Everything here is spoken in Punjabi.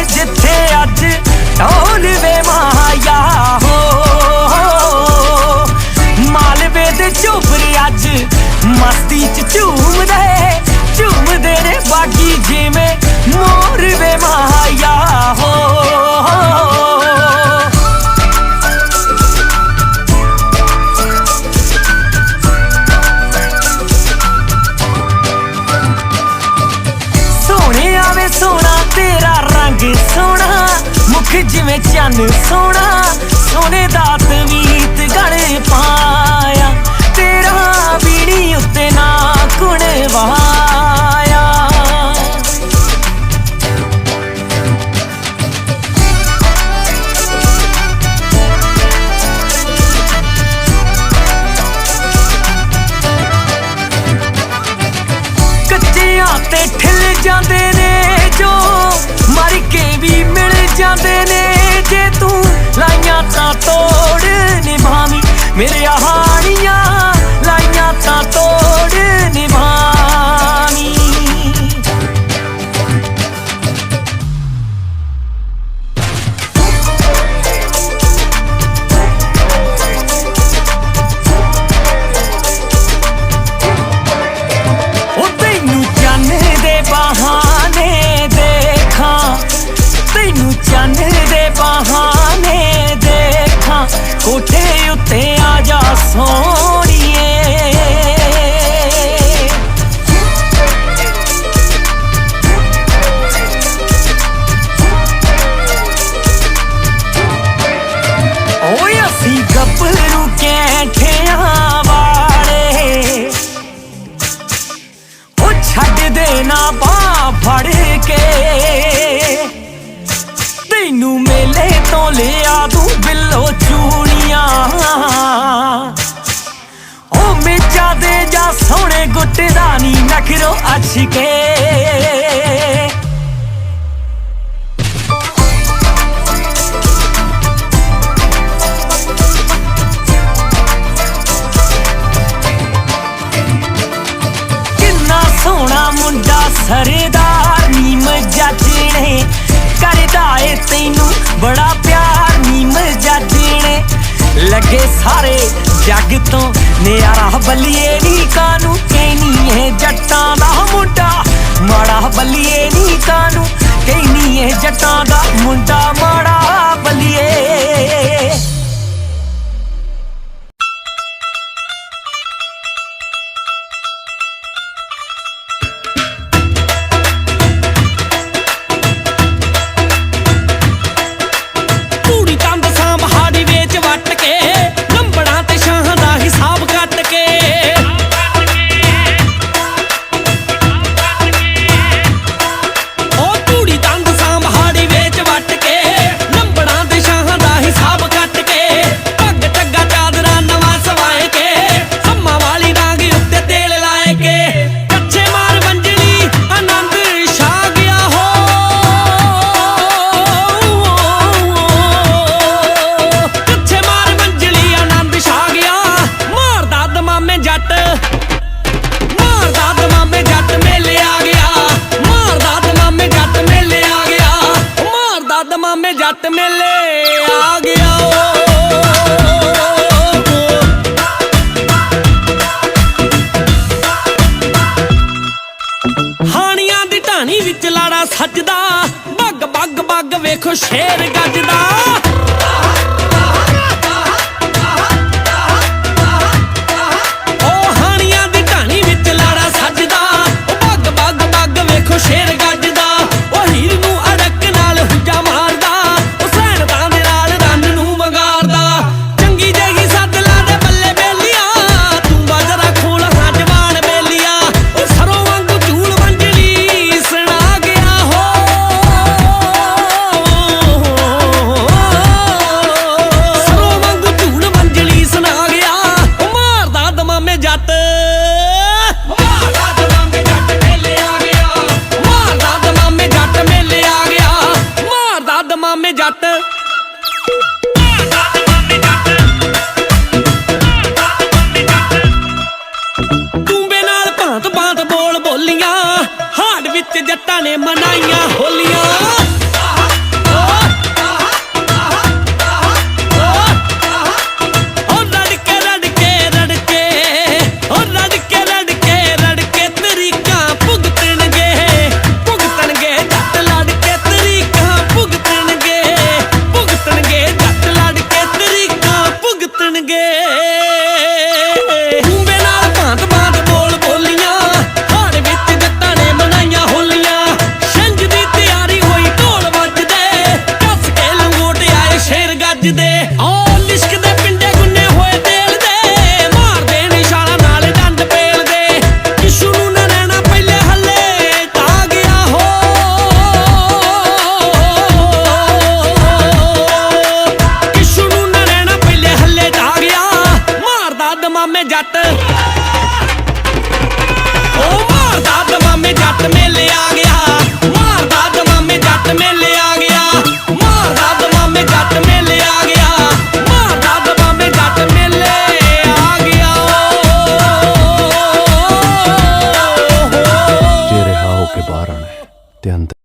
es ਜਿਵੇਂ ਚੰਨ ਸੋਨਾ ਸੋਨੇ ਦਾ ਤਵੀਤ ਵਾਚਾ ਤੋੜ ਨਿਭਾਵੀ ਮੇਰੇ ਆਹ ਲਿਆ ਤੂੰ ਬਿੱਲੋ ਚੂੜੀਆਂ ਓ ਮਿਰਚਾ ਦੇ ਜਾ ਸੋਹਣੇ ਗੁੱਟੇ ਦਾ ਨੀ ਨਖਰੋ ਅਛਕੇ। ਸਾਰੇ ਜੱਗ ਤੋਂ ਨਿਆਰਾ ਬੱਲੀਏ ਨੀ ਕਾਨੂੰ ਕਹਿਨੀ ਏ ਜੱਟਾਂ ਦਾ ਮੁੰਡਾ। ਮਾੜਾ ਬੱਲੀਏ ਨੀ ਕਾਨੂੰ ਕਹਿਨੀ ਏ ਜੱਟਾਂ ਦਾ ਮੁੰਡਾ। ਮਾੜਾ ਬੱਲੀਏ। ਸੱਤ ਮੇਲੇ ਆ ਗਿਆ ਹਾਣੀਆਂ ਦੀ ਢਾਣੀ ਵਿੱਚ ਲਾੜਾ ਸੱਜਦਾ। ਬੱਗ ਬੱਗ ਬੱਗ ਵੇਖੋ ਸ਼ੇਰ ਗੱਜਦਾ। ਜੱਟਾਂ ਨੇ ਮਨਾਈਆਂ ਹੋਲੀਆਂ। ਵੱਜਦੇ ਓ ਜੇ